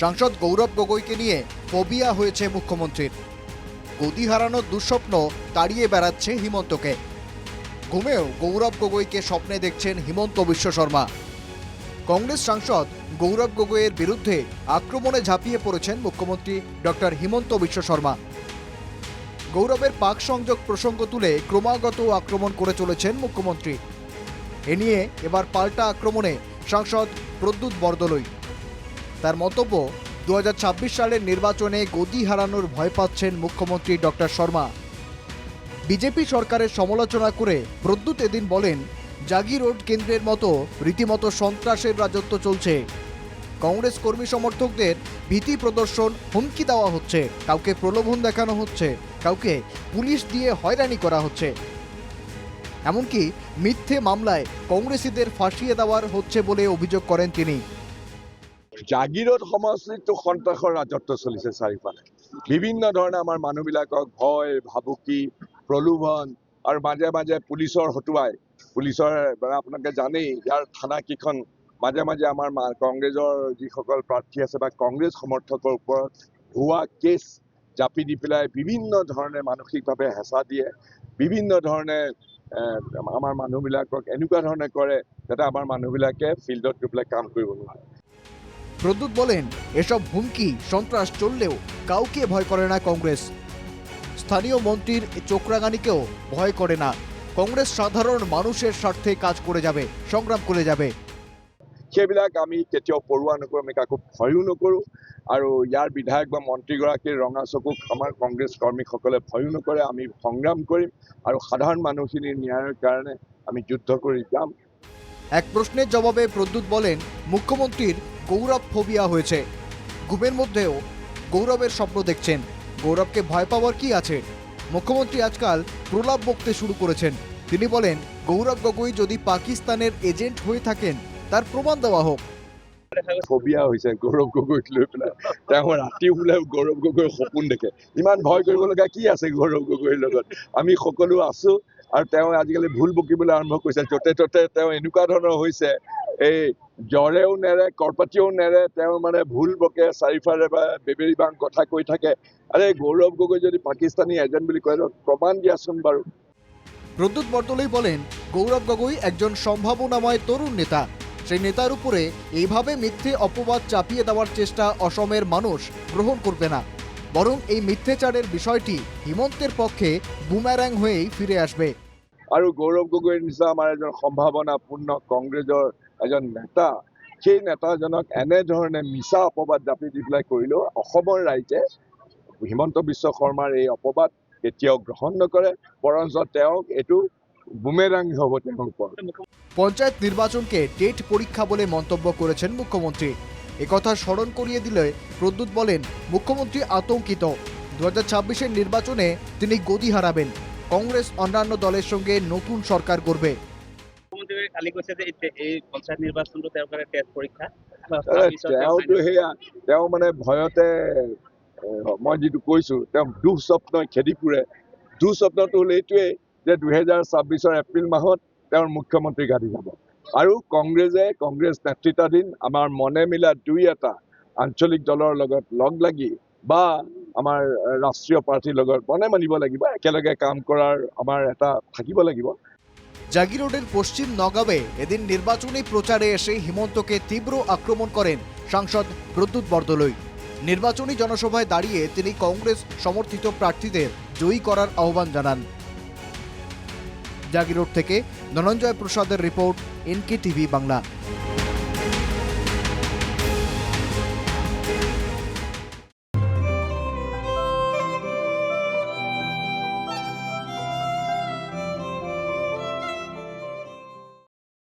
সাংসদ গৌরব গগৈকে নিয়ে ফোবিয়া হয়েছে মুখ্যমন্ত্রীর। গদি হারানোর দুঃস্বপ্ন তাড়িয়ে বেড়াচ্ছে হিমন্তকে। ঘুমেও গৌরব গগৈকে স্বপ্নে দেখছেন হিমন্ত বিশ্ব শর্মা। কংগ্রেস সাংসদ গৌরব গগৈয়ের বিরুদ্ধে আক্রমণে ঝাঁপিয়ে পড়েছেন মুখ্যমন্ত্রী ডক্টর হিমন্ত বিশ্ব শর্মা। গৌরবের পাক সংযোগ প্রসঙ্গ তুলে ক্রমাগত আক্রমণ করে চলেছেন মুখ্যমন্ত্রী। এ নিয়ে এবার পাল্টা আক্রমণে সাংসদ প্রদ্যুৎ বরদলৈ তার মন্তব্য দু হাজার ছাব্বিশ সালের নির্বাচনে গদি হারানোর ভয় পাচ্ছেন মুখ্যমন্ত্রী ডক্টর শর্মা। বিজেপি সরকারের সমালোচনা করে প্রদ্যুৎ এদিন বলেন, জাগি রোড কেন্দ্রের মতো রীতিমতো সন্ত্রাসের রাজত্ব চলছে। কংগ্রেস কর্মী সমর্থকদের ভীতি প্রদর্শন, হুমকি দেওয়া হচ্ছে। কাউকে প্রলোভন দেখানো হচ্ছে, কাউকে পুলিশ দিয়ে হয়রানি করা হচ্ছে। এমনকি মিথ্যে মামলায় কংগ্রেসীদের ফাঁসিয়ে দেওয়ার হচ্ছে বলে অভিযোগ করেন তিনি। জাগিৰত সমষ্টিতো সন্ত্ৰাসৰ ৰাজত্ব চলিছে চাৰিওফালে। বিভিন্ন ধৰণে আমাৰ মানুহবিলাকক ভয় ভাবুকি প্ৰলোভন আৰু মাজে মাজে পুলিচৰ হতুৱাই পুলিচৰ আপোনালোকে জানেই ইয়াৰ থানাকেইখন মাজে মাজে আমাৰ কংগ্ৰেছৰ যিসকল প্ৰাৰ্থী আছে বা কংগ্ৰেছ সমৰ্থকৰ ওপৰত ভুৱা কেছ জাপি দি পেলাই বিভিন্ন ধৰণে মানসিকভাৱে হেঁচা দিয়ে বিভিন্ন ধৰণে আমাৰ মানুহবিলাকক এনেকুৱা ধৰণে কৰে যাতে আমাৰ মানুহবিলাকে ফিল্ডত গৈ পেলাই কাম কৰিব নোৱাৰে। প্রদ্যুৎ বলেন এসব হুমকি সন্ত্রাস চললেও কাউকে ভয় করে না কংগ্রেস। স্থানীয় মন্ত্রীর চোখরাঙানিকেও ভয় করে না। কংগ্রেস সাধারণ মানুষের স্বার্থে কাজ করে যাবে সংগ্রাম করে যাবে। সেইবিলাক আমি কেতিয়াও পৰুৱা নকৰোঁ আমি কাকো ভয়ো নকৰোঁ। আৰু ইয়াৰ বিধায়ক বা মন্ত্ৰীগৰাকীৰ ৰঙা চকুক আমাৰ কংগ্ৰেছ কৰ্মীসকলে ভয়ো নকৰে আমি সংগ্ৰাম কৰিম আৰু সাধাৰণ মানুহখিনিৰ ন্যায়ৰ কাৰণে আমি যুদ্ধ কৰি যাম। এক প্রশ্নের জবাবে প্রদ্যুৎ বলেন মুখ্যমন্ত্রীর গৌরব ফোবিয়া হয়েছে। ঘুমের মধ্যেও গৌরবের স্বপ্ন দেখছেন। গৌরবকে ভয় পাওয়ার কি আছে? মুখ্যমন্ত্রী আজকাল প্রলাপ বকতে শুরু করেছেন। তিনি বলেন, গৌরব গগৈ যদি পাকিস্তানের এজেন্ট হয়ে থাকেন, তার প্রমাণ দেওয়া হোক। ফবিয়া হৈছে গৌৰৱ গগৈক লৈ পেলাই। তেওঁ ৰাতি বোলে গৌৰৱ গগৈৰ সপোন দেখে। ইমান ভয় কৰিব লগা কি আছে গৌৰৱ গগৈৰ লগত? আমি সকলো আছো আৰু তেওঁ আজিকালি ভুল বকিবলৈ আৰম্ভ কৰিছে। য'তে ত'তে তেওঁ এনেকুৱা ধৰণৰ হৈছে এই জ্বৰেও নেৰে কৰপাতিও নেৰে তেওঁ মানে ভুল বকে চাৰিওফালে বা বেবেৰী বাং কথা কৈ থাকে। আৰে গৌৰৱ গগৈ যদি পাকিস্তানী এজেণ্ট বুলি কয় প্ৰমাণ দিয়াচোন বাৰু। প্রদ্যুৎ বরদলৈ বলেন গৌরব গগৈ একজন সম্ভাবনাময় তরুণ নেতা। সেই নেতার উপরে এইভাবে মিথ্যে অপবাদ চাপিয়ে দেওয়ার চেষ্টা অসমের মানুষ গ্রহণ করবে না। বরং এই মিথ্যেচারের বিষয়টি হিমন্তের পক্ষে বুমেরাং হয়েই ফিরে আসবে। আৰু গৌৰৱ গগৈৰ নিচিনা আমাৰ এজন সম্ভাৱনাপূৰ্ণ কংগ্ৰেছৰ এজন নেতা, সেই নেতাজনক এনেধৰণে মিছা অপবাদ জাপি দি পেলাই কৰিলেও অসমৰ ৰাইজে হিমন্ত বিশ্ব শৰ্মাৰ এই অপবাদ কেতিয়াও গ্ৰহণ নকৰে, বৰঞ্চ তেওঁক এইটো বুমেৰাং হ'ব পঞ্চায়েত নির্বাচনকে ডেট পরীক্ষা বলে মন্তব্য করেছেন মুখ্যমন্ত্রী একথা স্মরণ করিয়ে দিলে প্রদ্যুৎ বলেন মুখ্যমন্ত্রী আতঙ্কিত দু হাজার নির্বাচনে তিনি গদি হারাবেন কংগ্রেস অন্যান্য দলের সঙ্গে নতুন সরকার মুখ্যমন্ত্ৰীয়ে কালি কৈছে যে এই- পঞ্চায়ত নিৰ্বাচনটো তেওঁৰ কাৰণে টেষ্ট পৰীক্ষা। তেওঁতো সেয়া তেওঁ মানে ভয়তে মই যিটো কৈছো তেওঁ দুঃস্বপ্নই খেদি ফুৰে দুঃস্বপ্নটো হ'ল এইটোৱেই যে দুহেজাৰ ছাব্বিছৰ এপ্ৰিল মাহত তেওঁৰ মুখ্যমন্ত্ৰী গাদী যাব। আৰু কংগ্ৰেছে কংগ্ৰেছ নেতৃত্বাধীন আমাৰ মনে মিলা দুই এটা আঞ্চলিক দলৰ লগত লগ লাগি বা আমাৰ ৰাষ্ট্ৰীয় পাৰ্টীৰ লগত মনে মানিব লাগিব একেলগে কাম কৰাৰ আমাৰ এটা থাকিব লাগিব। জাগি রোডের পশ্চিম নগাঁওয়ে এদিন নির্বাচনী প্রচারে এসে হিমন্তকে তীব্র আক্রমণ করেন সাংসদ প্রদ্যুৎ বরদলৈ। নির্বাচনী জনসভায় দাঁড়িয়ে তিনি কংগ্রেস সমর্থিত প্রার্থীদের জয়ী করার আহ্বান জানান। জাগিরোড থেকে ধনঞ্জয় প্রসাদের রিপোর্ট এনকে টিভি বাংলা।